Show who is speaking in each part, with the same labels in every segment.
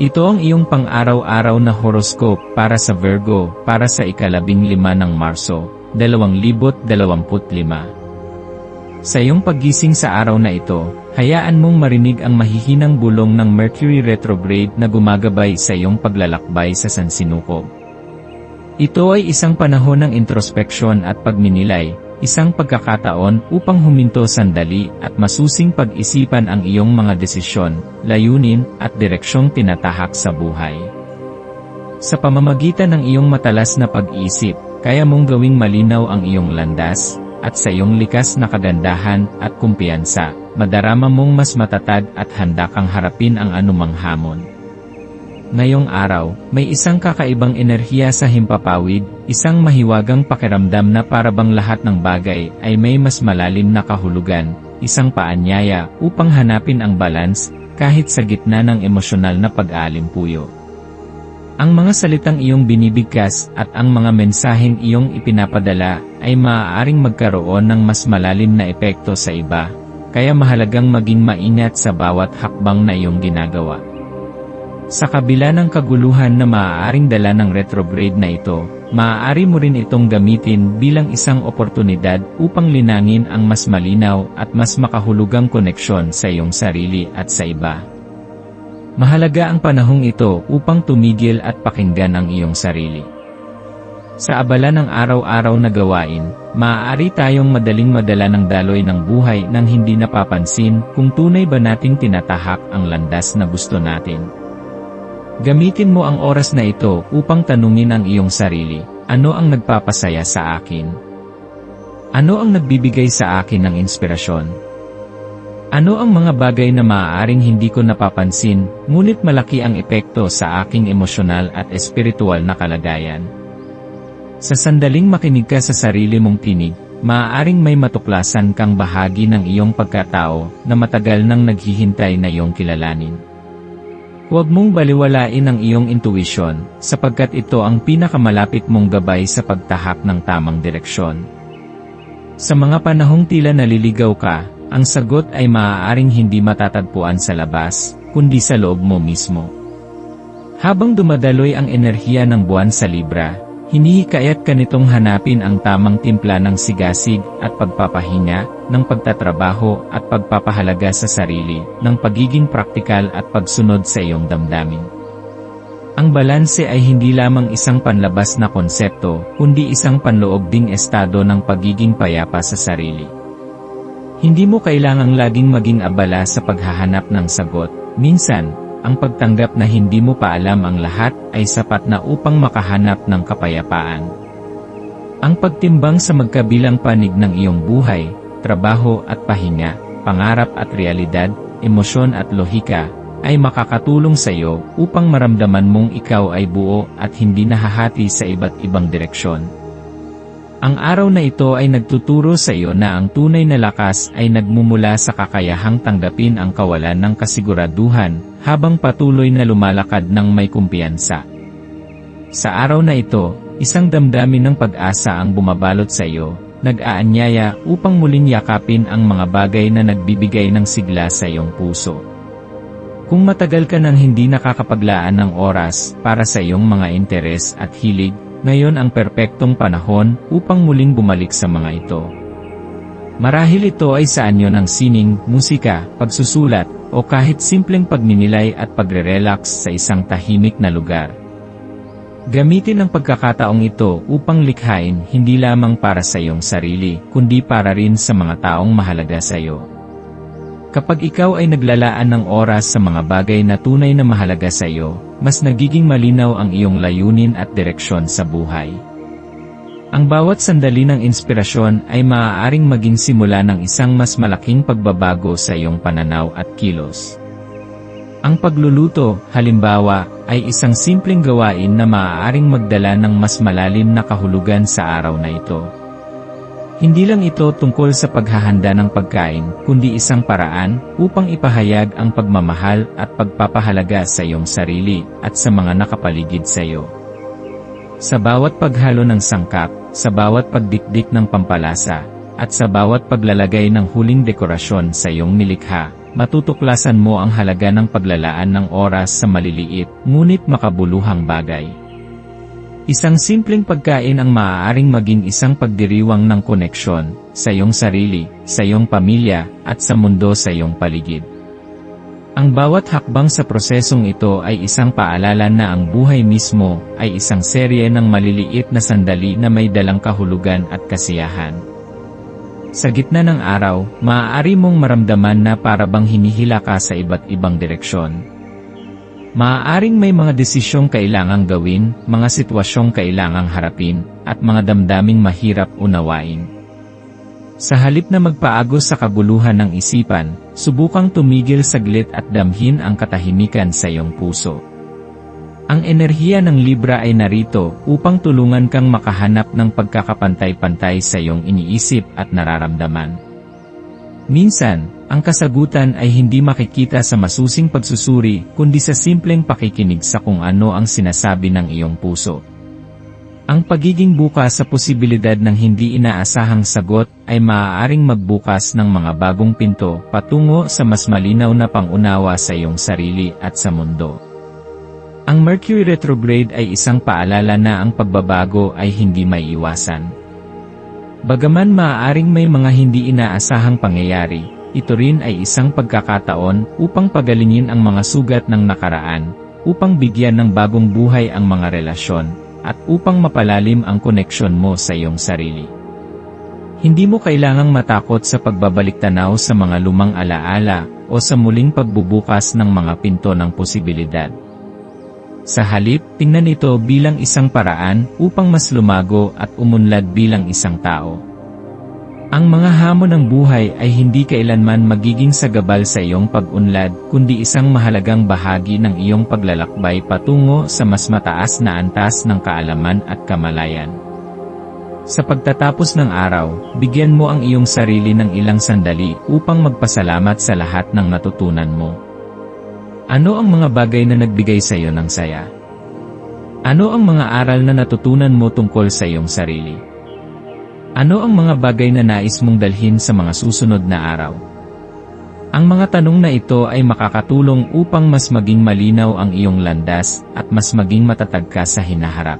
Speaker 1: Ito ang iyong pang-araw-araw na horoscope para sa Virgo para sa ikalabing lima ng Marso, 2025. Sa iyong paggising sa araw na ito, hayaan mong marinig ang mahihinang bulong ng Mercury retrograde na gumagabay sa iyong paglalakbay sa Sansinukob. Ito ay isang panahon ng introspeksyon at pagminilay, isang pagkakataon upang huminto sandali at masusing pag-isipan ang iyong mga desisyon, layunin, at direksyong tinatahak sa buhay. Sa pamamagitan ng iyong matalas na pag-iisip, kaya mong gawing malinaw ang iyong landas, at sa iyong likas na kagandahan at kumpiyansa, madarama mong mas matatag at handa kang harapin ang anumang hamon. Ngayong araw, may isang kakaibang enerhiya sa himpapawid, isang mahiwagang pakiramdam na parabang lahat ng bagay ay may mas malalim na kahulugan, isang paanyaya upang hanapin ang balance, kahit sa gitna ng emosyonal na pag-aalimpuyo. Ang mga salitang iyong binibigkas at ang mga mensaheng iyong ipinapadala ay maaaring magkaroon ng mas malalim na epekto sa iba, kaya mahalagang maging maingat sa bawat hakbang na iyong ginagawa. Sa kabila ng kaguluhan na maaaring dala ng retrograde na ito, maaari mo rin itong gamitin bilang isang oportunidad upang linangin ang mas malinaw at mas makahulugang koneksyon sa iyong sarili at sa iba. Mahalaga ang panahong ito upang tumigil at pakinggan ang iyong sarili. Sa abala ng araw-araw na gawain, maaari tayong madaling madala ng daloy ng buhay nang hindi napapansin kung tunay ba nating tinatahak ang landas na gusto natin. Gamitin mo ang oras na ito upang tanungin ang iyong sarili, ano ang nagpapasaya sa akin? Ano ang nagbibigay sa akin ng inspirasyon? Ano ang mga bagay na maaaring hindi ko napapansin, ngunit malaki ang epekto sa aking emosyonal at espiritual na kalagayan? Sa sandaling makinig ka sa sarili mong tinig, maaaring may matuklasan kang bahagi ng iyong pagkatao na matagal nang naghihintay na iyong kilalanin. Huwag mong baliwalain ang iyong intuition, sapagkat ito ang pinakamalapit mong gabay sa pagtahak ng tamang direksyon. Sa mga panahong tila naliligaw ka, ang sagot ay maaaring hindi matatagpuan sa labas, kundi sa loob mo mismo. Habang dumadaloy ang enerhiya ng buwan sa Libra, Hinihikayat ka nitong hanapin ang tamang timpla ng sigasig at pagpapahinga, ng pagtatrabaho at pagpapahalaga sa sarili, ng pagiging praktikal at pagsunod sa iyong damdamin. Ang balanse ay hindi lamang isang panlabas na konsepto, kundi isang panloob ding estado ng pagiging payapa sa sarili. Hindi mo kailangang laging maging abala sa paghahanap ng sagot, minsan, ang pagtanggap na hindi mo pa alam ang lahat ay sapat na upang makahanap ng kapayapaan. Ang pagtimbang sa magkabilang panig ng iyong buhay, trabaho at pahinga, pangarap at realidad, emosyon at lohika, ay makakatulong sa iyo upang maramdaman mong ikaw ay buo at hindi nahahati sa iba't ibang direksyon. Ang araw na ito ay nagtuturo sa iyo na ang tunay na lakas ay nagmumula sa kakayahang tanggapin ang kawalan ng kasiguraduhan, habang patuloy na lumalakad ng may kumpiyansa. Sa araw na ito, isang damdamin ng pag-asa ang bumabalot sa iyo, nag-aanyaya upang muling yakapin ang mga bagay na nagbibigay ng sigla sa iyong puso. Kung matagal ka nang hindi nakakapaglaan ng oras para sa iyong mga interes at hilig, ngayon ang perpektong panahon upang muling bumalik sa mga ito. Marahil ito ay sa anyo ng sining, musika, pagsusulat, o kahit simpleng pagninilay at pagre-relax sa isang tahimik na lugar. Gamitin ang pagkakataong ito upang likhain hindi lamang para sa iyong sarili, kundi para rin sa mga taong mahalaga sa iyo. Kapag ikaw ay naglalaan ng oras sa mga bagay na tunay na mahalaga sa iyo, mas nagiging malinaw ang iyong layunin at direksyon sa buhay. Ang bawat sandali ng inspirasyon ay maaaring maging simula ng isang mas malaking pagbabago sa iyong pananaw at kilos. Ang pagluluto, halimbawa, ay isang simpleng gawain na maaaring magdala ng mas malalim na kahulugan sa araw na ito. Hindi lang ito tungkol sa paghahanda ng pagkain, kundi isang paraan upang ipahayag ang pagmamahal at pagpapahalaga sa iyong sarili at sa mga nakapaligid sa iyo. Sa bawat paghalo ng sangkap, sa bawat pagdikdik ng pampalasa, at sa bawat paglalagay ng huling dekorasyon sa iyong nilikha, matutuklasan mo ang halaga ng paglalaan ng oras sa maliliit, ngunit makabuluhang bagay. Isang simpleng pagkain ang maaaring maging isang pagdiriwang ng koneksyon sa iyong sarili, sa iyong pamilya, at sa mundo sa iyong paligid. Ang bawat hakbang sa prosesong ito ay isang paalala na ang buhay mismo ay isang serye ng maliliit na sandali na may dalang kahulugan at kasiyahan. Sa gitna ng araw, maaari mong maramdaman na parabang hinihila ka sa iba't ibang direksyon. Maaaring may mga desisyong kailangang gawin, mga sitwasyong kailangang harapin, at mga damdaming mahirap unawain. Sa halip na magpaagos sa kabuluhan ng isipan, subukang tumigil saglit at damhin ang katahimikan sa iyong puso. Ang enerhiya ng Libra ay narito upang tulungan kang makahanap ng pagkakapantay-pantay sa iyong iniisip at nararamdaman. Minsan, ang kasagutan ay hindi makikita sa masusing pagsusuri kundi sa simpleng pakikinig sa kung ano ang sinasabi ng iyong puso. Ang pagiging bukas sa posibilidad ng hindi inaasahang sagot ay maaaring magbukas ng mga bagong pinto patungo sa mas malinaw na pangunawa sa iyong sarili at sa mundo. Ang Mercury retrograde ay isang paalala na ang pagbabago ay hindi may iwasan. Bagaman maaaring may mga hindi inaasahang pangyayari, ito rin ay isang pagkakataon upang pagalingin ang mga sugat ng nakaraan, upang bigyan ng bagong buhay ang mga relasyon, at upang mapalalim ang koneksyon mo sa iyong sarili. Hindi mo kailangang matakot sa pagbabalik tanaw sa mga lumang alaala o sa muling pagbubukas ng mga pinto ng posibilidad. Sa halip, tingnan ito bilang isang paraan upang mas lumago at umunlad bilang isang tao. Ang mga hamon ng buhay ay hindi kailanman magiging sagabal sa iyong pag-unlad, kundi isang mahalagang bahagi ng iyong paglalakbay patungo sa mas mataas na antas ng kaalaman at kamalayan. Sa pagtatapos ng araw, bigyan mo ang iyong sarili ng ilang sandali upang magpasalamat sa lahat ng natutunan mo. Ano ang mga bagay na nagbigay sa iyo ng saya? Ano ang mga aral na natutunan mo tungkol sa iyong sarili? Ano ang mga bagay na nais mong dalhin sa mga susunod na araw? Ang mga tanong na ito ay makakatulong upang mas maging malinaw ang iyong landas at mas maging matatag ka sa hinaharap.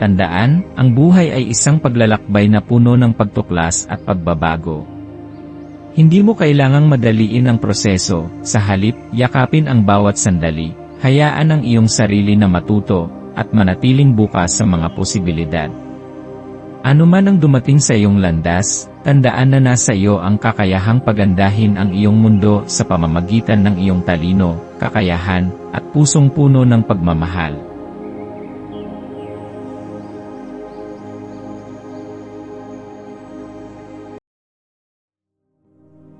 Speaker 1: Tandaan, ang buhay ay isang paglalakbay na puno ng pagtuklas at pagbabago. Hindi mo kailangang madaliin ang proseso, sa halip, yakapin ang bawat sandali, hayaan ang iyong sarili na matuto, at manatiling bukas sa mga posibilidad. Ano man ang dumating sa iyong landas, tandaan na nasa iyo ang kakayahang pagandahin ang iyong mundo sa pamamagitan ng iyong talino, kakayahan, at pusong puno ng pagmamahal.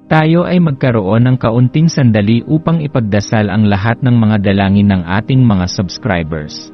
Speaker 1: Tayo ay magkaroon ng kaunting sandali upang ipagdasal ang lahat ng mga dalangin ng ating mga subscribers